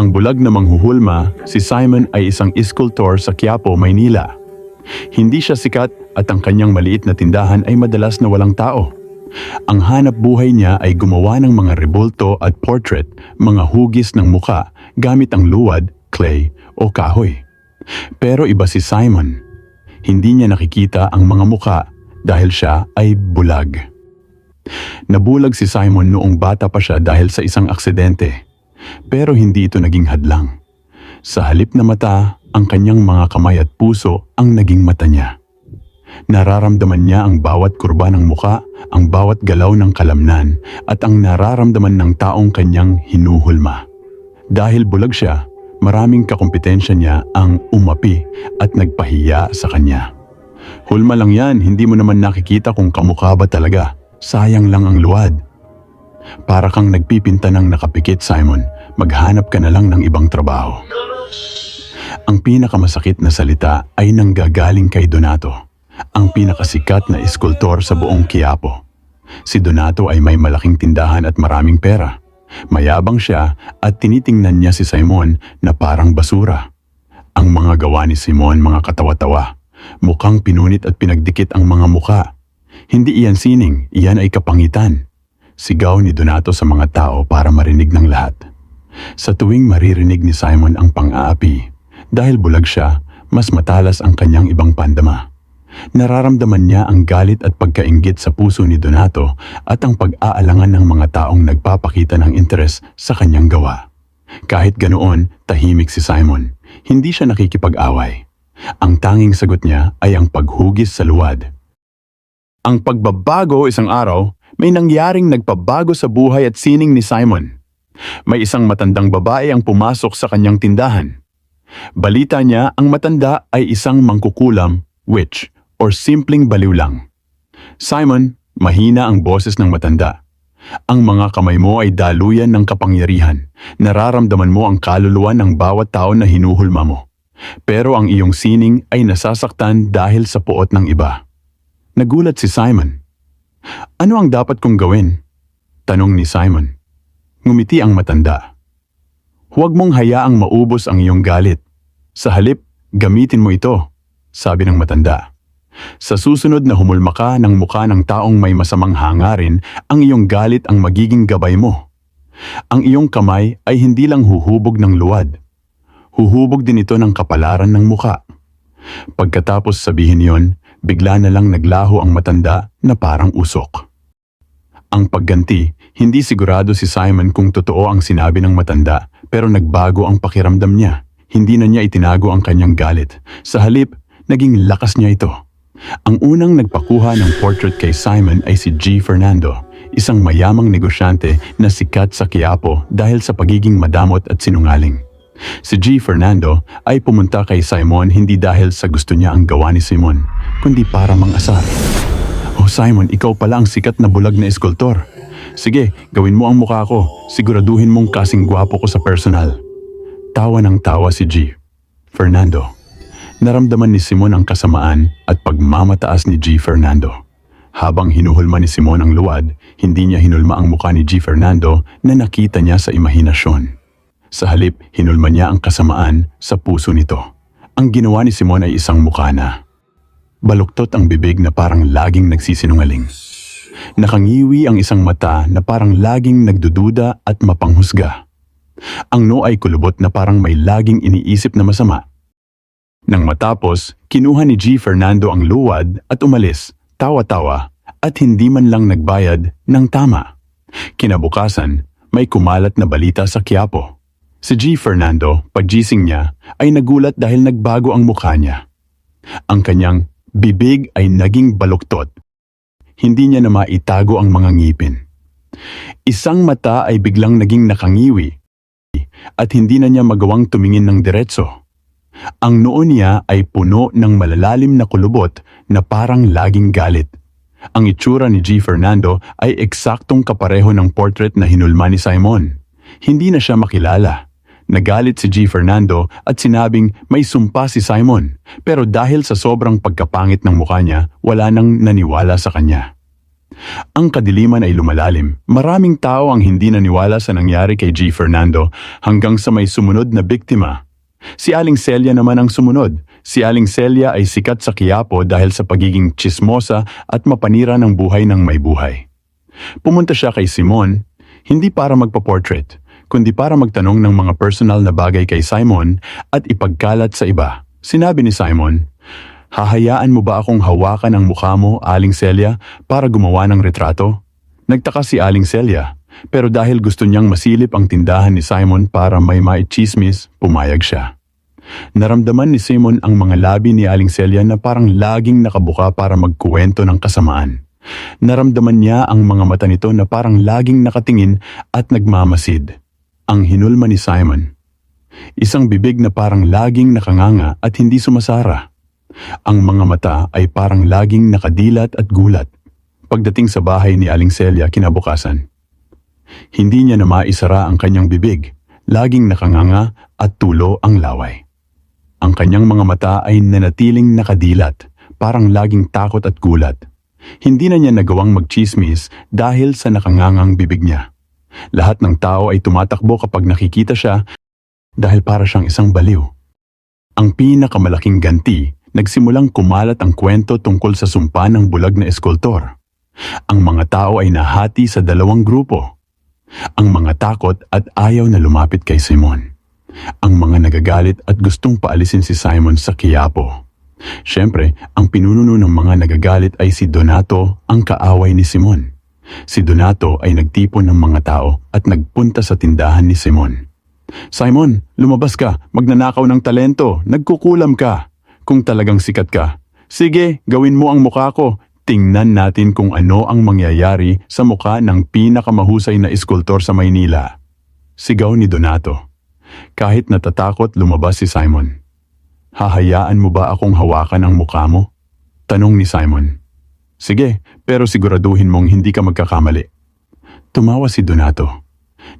Ang bulag na manghuhulma, si Simon ay isang iskultor sa Quiapo, Maynila. Hindi siya sikat at ang kanyang maliit na tindahan ay madalas na walang tao. Ang hanap buhay niya ay gumawa ng mga rebulto at portrait, mga hugis ng muka gamit ang luwad, clay o kahoy. Pero iba si Simon. Hindi niya nakikita ang mga muka dahil siya ay bulag. Nabulag si Simon noong bata pa siya dahil sa isang aksidente. Pero hindi ito naging hadlang. Sa halip na mata, ang kanyang mga kamay at puso ang naging mata niya. Nararamdaman niya ang bawat kurba ng muka, ang bawat galaw ng kalamnan, at ang nararamdaman ng taong kanyang hinuhulma. Dahil bulag siya, maraming kakumpetensya niya ang umapi at nagpahiya sa kanya. Hulma lang yan, hindi mo naman nakikita kung kamukha ba talaga. Sayang lang ang luwad. Para kang nagpipinta ng nakapikit, Simon. Maghanap ka na lang ng ibang trabaho. Ang pinakamasakit na salita ay nanggagaling kay Donato, ang pinakasikat na eskultor sa buong Quiapo. Si Donato ay may malaking tindahan at maraming pera. Mayabang siya at tinitingnan niya si Simon na parang basura. Ang mga gawa ni Simon mga katawa-tawa. Mukhang pinunit at pinagdikit ang mga muka. Hindi iyan sining, iyan ay kapangitan. Sigaw ni Donato sa mga tao para marinig ng lahat. Sa tuwing maririnig ni Simon ang pang-aapi, dahil bulag siya, mas matalas ang kanyang ibang pandama. Nararamdaman niya ang galit at pagkaingit sa puso ni Donato at ang pag-aalangan ng mga taong nagpapakita ng interes sa kanyang gawa. Kahit ganoon, tahimik si Simon. Hindi siya nakikipag-away. Ang tanging sagot niya ay ang paghugis sa luwad. Ang pagbabago isang araw, may nangyaring nagpabago sa buhay at sining ni Simon. May isang matandang babae ang pumasok sa kanyang tindahan. Balita niya ang matanda ay isang mangkukulam, witch, or simpleng baliw lang. Simon, mahina ang boses ng matanda. Ang mga kamay mo ay daluyan ng kapangyarihan. Nararamdaman mo ang kaluluwa ng bawat tao na hinuhulma mo. Pero ang iyong sining ay nasasaktan dahil sa puot ng iba. Nagulat si Simon. Ano ang dapat kong gawin? Tanong ni Simon. Ngumiti ang matanda. Huwag mong hayaang maubos ang iyong galit. Sa halip, gamitin mo ito, sabi ng matanda. Sa susunod na humulma ka ng mukha ng taong may masamang hangarin, ang iyong galit ang magiging gabay mo. Ang iyong kamay ay hindi lang huhubog ng luwad. Huhubog din ito ng kapalaran ng muka. Pagkatapos sabihin yon, bigla na lang naglaho ang matanda na parang usok. Ang pagganti, hindi sigurado si Simon kung totoo ang sinabi ng matanda pero nagbago ang pakiramdam niya. Hindi na niya itinago ang kanyang galit. Sa halip, naging lakas niya ito. Ang unang nagpakuha ng portrait kay Simon ay si G. Fernando, isang mayamang negosyante na sikat sa Quiapo dahil sa pagiging madamot at sinungaling. Si G. Fernando ay pumunta kay Simon hindi dahil sa gusto niya ang gawa ni Simon, kundi para mang-asar. Oh Simon, ikaw pala ang sikat na bulag na eskultor. Sige, gawin mo ang mukha ko. Siguraduhin mong kasing gwapo ko sa personal. Tawa ng tawa si G. Fernando. Naramdaman ni Simon ang kasamaan at pagmamataas ni G. Fernando. Habang hinuhulma ni Simon ang luwad, hindi niya hinulma ang mukha ni G. Fernando na nakita niya sa imahinasyon. Sa halip, hinulma niya ang kasamaan sa puso nito. Ang ginawa ni Simon ay isang mukha na. Baluktot ang bibig na parang laging nagsisinungaling. Nakangiwi ang isang mata na parang laging nagdududa at mapanghusga. Ang no ay kulubot na parang may laging iniisip na masama. Nang matapos, kinuha ni G. Fernando ang luwad at umalis, tawa-tawa, at hindi man lang nagbayad ng tama. Kinabukasan, may kumalat na balita sa Quiapo. Si G. Fernando, paggising niya, ay nagulat dahil nagbago ang mukha niya. Ang kanyang bibig ay naging baluktot. Hindi niya na maitago ang mga ngipin. Isang mata ay biglang naging nakangiwi at hindi na niya magawang tumingin ng diretso. Ang noo niya ay puno ng malalalim na kulubot na parang laging galit. Ang itsura ni G. Fernando ay eksaktong kapareho ng portrait na hinulma ni Simon. Hindi na siya makilala. Nagalit si G. Fernando at sinabing may sumpa si Simon pero dahil sa sobrang pagkapangit ng mukha niya, wala nang naniwala sa kanya. Ang kadiliman ay lumalalim. Maraming tao ang hindi naniwala sa nangyari kay G. Fernando hanggang sa may sumunod na biktima. Si Aling Celia naman ang sumunod. Si Aling Celia ay sikat sa Quiapo dahil sa pagiging chismosa at mapanira ng buhay ng may buhay. Pumunta siya kay Simon, hindi para magpa-portrait, kundi para magtanong ng mga personal na bagay kay Simon at ipagkalat sa iba. Sinabi ni Simon, Hahayaan mo ba akong hawakan ang mukha mo, Aling Celia, para gumawa ng retrato? Nagtaka si Aling Celia, pero dahil gusto niyang masilip ang tindahan ni Simon para may maichismis, pumayag siya. Naramdaman ni Simon ang mga labi ni Aling Celia na parang laging nakabuka para magkuwento ng kasamaan. Naramdaman niya ang mga mata nito na parang laging nakatingin at nagmamasid. Ang hinulma ni Simon. Isang bibig na parang laging nakanganga at hindi sumasara. Ang mga mata ay parang laging nakadilat at gulat. Pagdating sa bahay ni Aling Celia kinabukasan, hindi niya na maisara ang kanyang bibig, laging nakanganga at tulo ang laway. Ang kanyang mga mata ay nanatiling nakadilat, parang laging takot at gulat. Hindi na niya nagawang magchismis dahil sa nakangangang bibig niya. Lahat ng tao ay tumatakbo kapag nakikita siya dahil para siyang isang baliw. Ang pinakamalaking ganti, nagsimulang kumalat ang kwento tungkol sa sumpa ng bulag na eskultor. Ang mga tao ay nahati sa dalawang grupo. Ang mga takot at ayaw na lumapit kay Simon. Ang mga nagagalit at gustong paalisin si Simon sa Quiapo. Siyempre, ang pinununo ng mga nagagalit ay si Donato, ang kaaway ni Simon. Si Donato ay nagtipon ng mga tao at nagpunta sa tindahan ni Simon. Simon, lumabas ka, magnanakaw ng talento, nagkukulam ka. Kung talagang sikat ka, sige, gawin mo ang mukha ko. Tingnan natin kung ano ang mangyayari sa mukha ng pinakamahusay na iskultor sa Maynila. Sigaw ni Donato. Kahit natatakot lumabas si Simon. Hahayaan mo ba akong hawakan ang mukha mo? Tanong ni Simon. Sige, pero siguraduhin mong hindi ka magkakamali. Tumawa si Donato.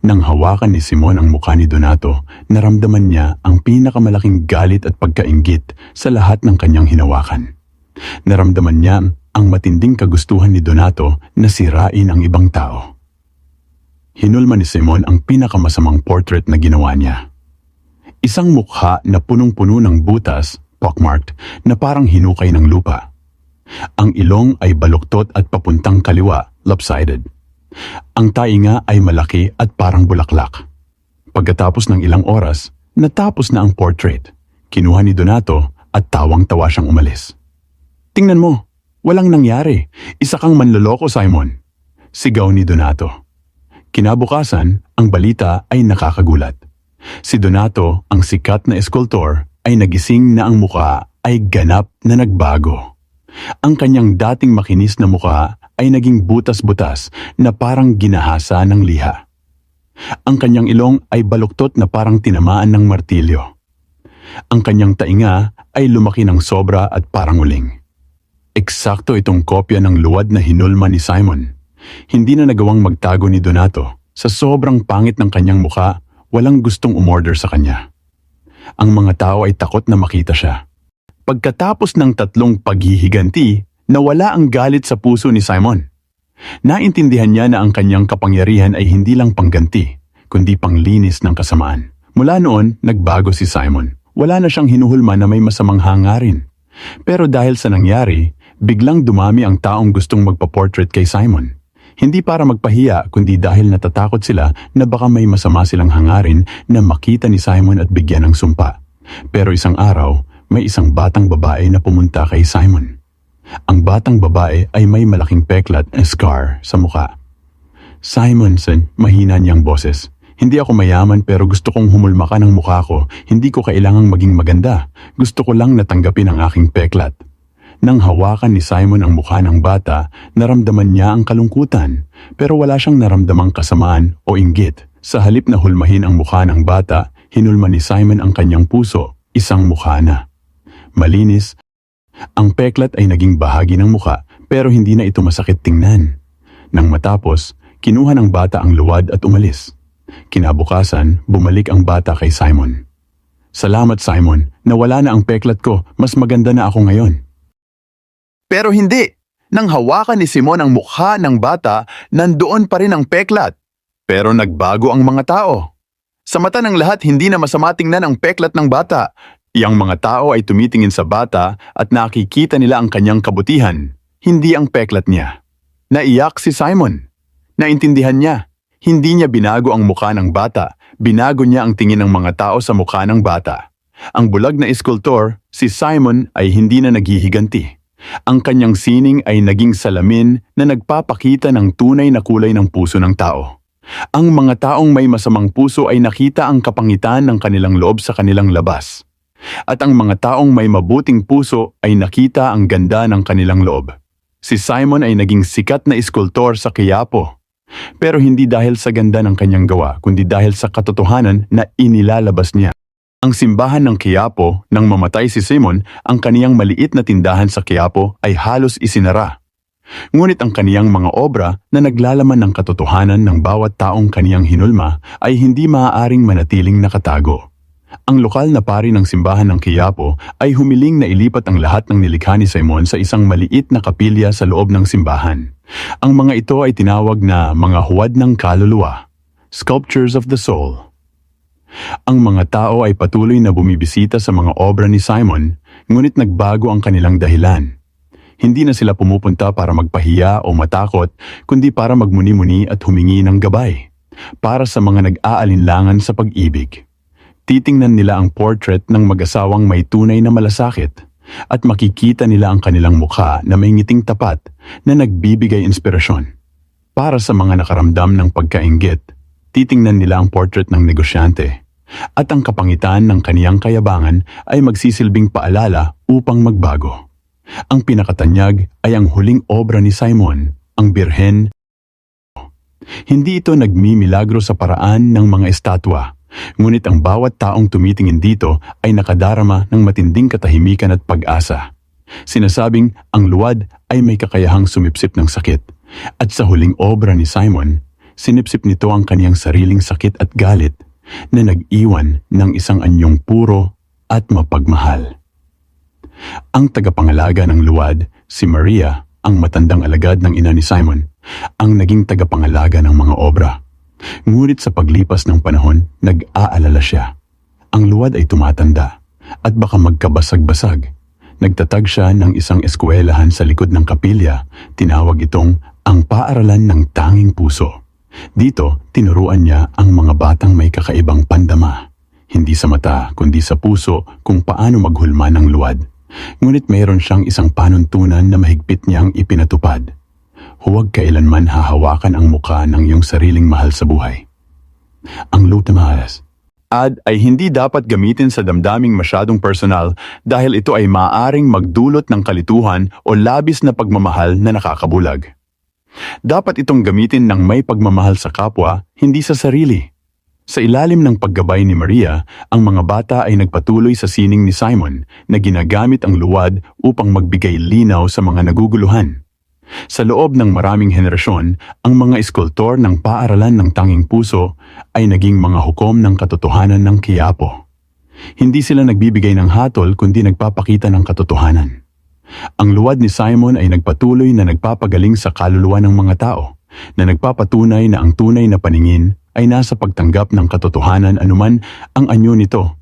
Nang hawakan ni Simon ang mukha ni Donato, naramdaman niya ang pinakamalaking galit at pagkaingit sa lahat ng kanyang hinawakan. Naramdaman niya ang matinding kagustuhan ni Donato na sirain ang ibang tao. Hinulma ni Simon ang pinakamasamang portrait na ginawa niya. Isang mukha na punong-puno ng butas, pockmarked, na parang hinukay ng lupa. Ang ilong ay baluktot at papuntang kaliwa, lopsided. Ang tainga ay malaki at parang bulaklak. Pagkatapos ng ilang oras, natapos na ang portrait. Kinuha ni Donato at tawang-tawa siyang umalis. Tingnan mo, walang nangyari. Isa kang manloloko, Simon. Sigaw ni Donato. Kinabukasan, ang balita ay nakakagulat. Si Donato, ang sikat na eskultor, ay nagising na ang muka ay ganap na nagbago. Ang kanyang dating makinis na muka ay naging butas-butas na parang ginahasa ng liha. Ang kanyang ilong ay baluktot na parang tinamaan ng martilyo. Ang kanyang tainga ay lumaki ng sobra at parang uling. Eksakto itong kopya ng luwad na hinulma ni Simon. Hindi na nagawang magtago ni Donato. Sa sobrang pangit ng kanyang muka, walang gustong umorder sa kanya. Ang mga tao ay takot na makita siya. Pagkatapos ng tatlong paghihiganti, nawala ang galit sa puso ni Simon. Naintindihan niya na ang kanyang kapangyarihan ay hindi lang pangganti, kundi panglinis ng kasamaan. Mula noon, nagbago si Simon. Wala na siyang hinuhulma na may masamang hangarin. Pero dahil sa nangyari, biglang dumami ang taong gustong magpa-portrait kay Simon. Hindi para magpahiya kundi dahil natatakot sila na baka may masama silang hangarin na makita ni Simon at bigyan ng sumpa. Pero isang araw, may isang batang babae na pumunta kay Simon. Ang batang babae ay may malaking peklat na scar sa muka. Simonson, mahina niyang boses. Hindi ako mayaman pero gusto kong humulma ka ng mukha ko. Hindi ko kailangang maging maganda. Gusto ko lang natanggapin ang aking peklat. Nang hawakan ni Simon ang mukha ng bata, naramdaman niya ang kalungkutan. Pero wala siyang naramdamang kasamaan o inggit. Sa halip na hulmahin ang mukha ng bata, hinulma ni Simon ang kanyang puso, isang mukha na. Malinis, ang peklat ay naging bahagi ng muka pero hindi na ito masakit tingnan. Nang matapos, kinuha ng bata ang luwad at umalis. Kinabukasan, bumalik ang bata kay Simon. Salamat Simon, nawala na ang peklat ko, mas maganda na ako ngayon. Pero hindi. Nang hawakan ni Simon ang mukha ng bata, nandoon pa rin ang peklat. Pero nagbago ang mga tao. Sa mata ng lahat, hindi na masama tingnan ang peklat ng bata. Yang mga tao ay tumitingin sa bata at nakikita nila ang kanyang kabutihan, hindi ang peklat niya. Naiyak si Simon. Naintindihan niya. Hindi niya binago ang mukha ng bata, binago niya ang tingin ng mga tao sa mukha ng bata. Ang bulag na iskultor, si Simon ay hindi na naghihiganti. Ang kanyang sining ay naging salamin na nagpapakita ng tunay na kulay ng puso ng tao. Ang mga taong may masamang puso ay nakita ang kapangitan ng kanilang loob sa kanilang labas. At ang mga taong may mabuting puso ay nakita ang ganda ng kanilang loob. Si Simon ay naging sikat na iskultor sa Quiapo. Pero hindi dahil sa ganda ng kanyang gawa, kundi dahil sa katotohanan na inilalabas niya. Ang simbahan ng Quiapo, nang mamatay si Simon, ang kaniyang maliit na tindahan sa Quiapo ay halos isinara. Ngunit ang kaniyang mga obra na naglalaman ng katotohanan ng bawat taong kaniyang hinulma ay hindi maaaring manatiling nakatago. Ang lokal na pari ng simbahan ng Quiapo ay humiling na ilipat ang lahat ng nilikha ni Simon sa isang maliit na kapilya sa loob ng simbahan. Ang mga ito ay tinawag na mga huwad ng kaluluwa, sculptures of the soul. Ang mga tao ay patuloy na bumibisita sa mga obra ni Simon, ngunit nagbago ang kanilang dahilan. Hindi na sila pumupunta para magpahiya o matakot, kundi para magmuni-muni at humingi ng gabay. Para sa mga nag-aalinlangan sa pag-ibig. Titingnan nila ang portrait ng mag-asawang may tunay na malasakit at makikita nila ang kanilang mukha na may ngiting tapat na nagbibigay inspirasyon. Para sa mga nakaramdam ng pagkaingit, titingnan nila ang portrait ng negosyante at ang kapangitan ng kaniyang kayabangan ay magsisilbing paalala upang magbago. Ang pinakatanyag ay ang huling obra ni Simon, ang Birhen. Hindi ito nagmimilagro sa paraan ng mga estatwa, ngunit ang bawat taong tumitingin dito ay nakadarama ng matinding katahimikan at pag-asa. Sinasabing ang luwad ay may kakayahang sumipsip ng sakit, at sa huling obra ni Simon, sinipsip nito ang kaniyang sariling sakit at galit na nag-iwan ng isang anyong puro at mapagmahal. Ang tagapangalaga ng luwad, si Maria, ang matandang alagad ng ina ni Simon, ang naging tagapangalaga ng mga obra. Ngunit sa paglipas ng panahon, nag-aalala siya. Ang luwad ay tumatanda at baka magkabasag-basag. Nagtatag siya ng isang eskwelahan sa likod ng kapilya, tinawag itong ang paaralan ng tanging puso. Dito, tinuruan niya ang mga batang may kakaibang pandama. Hindi sa mata, kundi sa puso kung paano maghulma ng luwad. Ngunit mayroon siyang isang panuntunan na mahigpit niyang ipinatupad. Huwag kailanman hahawakan ang muka ng iyong sariling mahal sa buhay. Ang lutamaas. Ad ay hindi dapat gamitin sa damdaming masyadong personal dahil ito ay maaring magdulot ng kalituhan o labis na pagmamahal na nakakabulag. Dapat itong gamitin ng may pagmamahal sa kapwa, hindi sa sarili. Sa ilalim ng paggabay ni Maria, ang mga bata ay nagpatuloy sa sining ni Simon na ginagamit ang luwad upang magbigay linaw sa mga naguguluhan. Sa loob ng maraming henerasyon, ang mga iskultor ng paaralan ng tanging puso ay naging mga hukom ng katotohanan ng Quiapo. Hindi sila nagbibigay ng hatol kundi nagpapakita ng katotohanan. Ang luwad ni Simon ay nagpatuloy na nagpapagaling sa kaluluwa ng mga tao, na nagpapatunay na ang tunay na paningin ay nasa pagtanggap ng katotohanan anuman ang anyo nito